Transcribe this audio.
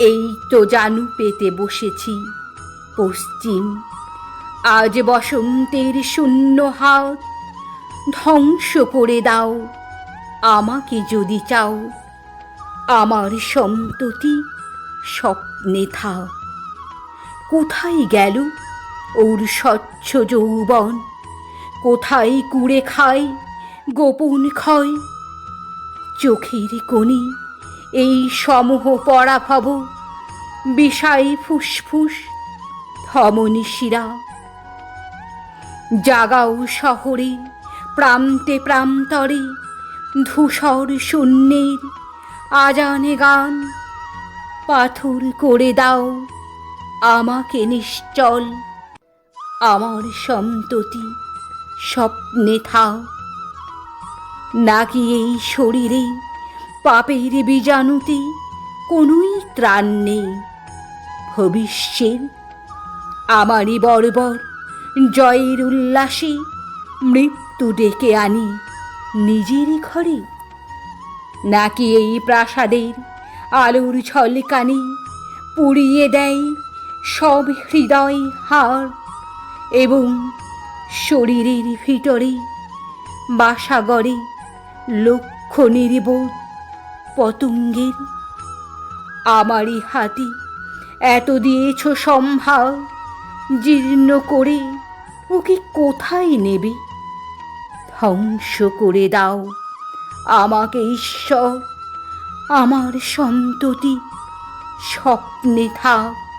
এই তো জানু পেতে বসেছি। পশ্চিম, আজ বসন্তের শূন্য হাত ধ্বংস করে দাও, আমাকে যদি চাও। আমার সন্ততি স্বপ্নে থাক কোথায় গেল ওর স্বচ্ছ যৌবন? কোথায় কুড়ে খায় গোপন ক্ষয়? চোখের কোণে এই সমূহ পরাভব বিষাই ফুসফুস, ধমনী শিরা। জাগাও শহরে, প্রান্তে প্রান্তরে, ধূসর শূন্যের আজানে গান। পাথর করে দাও আমাকে নিশ্চল, আমার সন্ততি স্বপ্নে থাও। নাকি এই শরীরে পাপের বীজাণুতে কোনোই ত্রাণ নেই। ভবিষ্যের আমারই বর্বর জয়ের উল্লাসে মৃত্যু ডেকে আনি নিজেরই ঘরে। নাকি এই প্রাসাদের আলোর ছলকানি পুড়িয়ে দেয় সব হৃদয় হার এবং শরীরের ভিতরে বাসা গড়ে লক্ষ নির্বোধ পতঙ্গের। আমারই হাতি এত দিয়েছ সম্ভাল, জীর্ণ করে ওকে কোথায় নেবে? ধ্বংস করে দাও আমাকে ঈশ্বর, আমার সন্ততি, স্বপ্নে থাক।